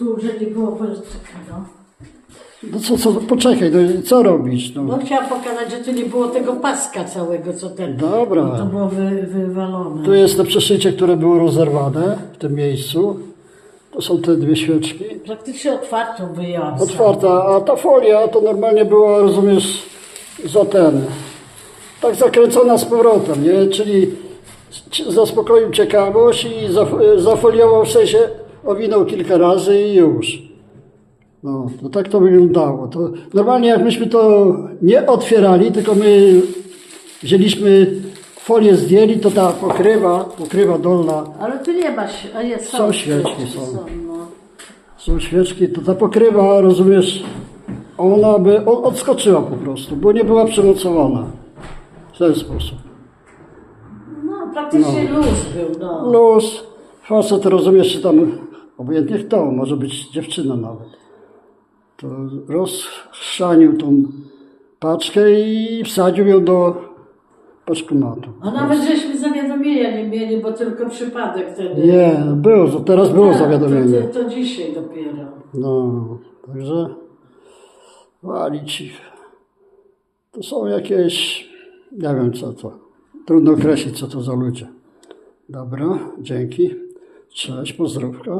Tu, że nie było poczekaj, no. Co, co, poczekaj, no co robić? No. No chciałam pokazać, że tu nie było tego paska całego, co ten. Dobra. bo To było wy, wywalone. Tu jest to przeszycie, które było rozerwane w tym miejscu. To są te dwie świeczki. Praktycznie otwartą wyjęłam. sam. Otwarta, a ta folia to normalnie była, rozumiesz, za ten, tak zakręcona z powrotem, nie? Czyli zaspokoił ciekawość i zaf- zafoliował, w sensie owinął kilka razy i już. No, to tak to wyglądało. To normalnie jak myśmy to nie otwierali, tylko my wzięliśmy folię zdjęli, to ta pokrywa, pokrywa dolna, Ale tu nie ma, ś- a jest, Są świeczki, są. no. są świeczki, to ta pokrywa, rozumiesz, ona by odskoczyła po prostu, bo nie była przymocowana. W ten sposób. no, praktycznie luz był, no. Luz, facet, rozumiesz, czy tam, obojętnie kto, może być dziewczyna nawet. To rozchrzanił tą paczkę i wsadził ją do paczkomatu. A nawet żeśmy zawiadomienia nie mieli, bo tylko przypadek ten. Nie, było, teraz było Tak, zawiadomienie. To, to, to dzisiaj dopiero. No, także walić ich. To są jakieś, nie wiem co to. Trudno określić, co to za ludzie. Dobra, dzięki. Cześć, pozdrówka.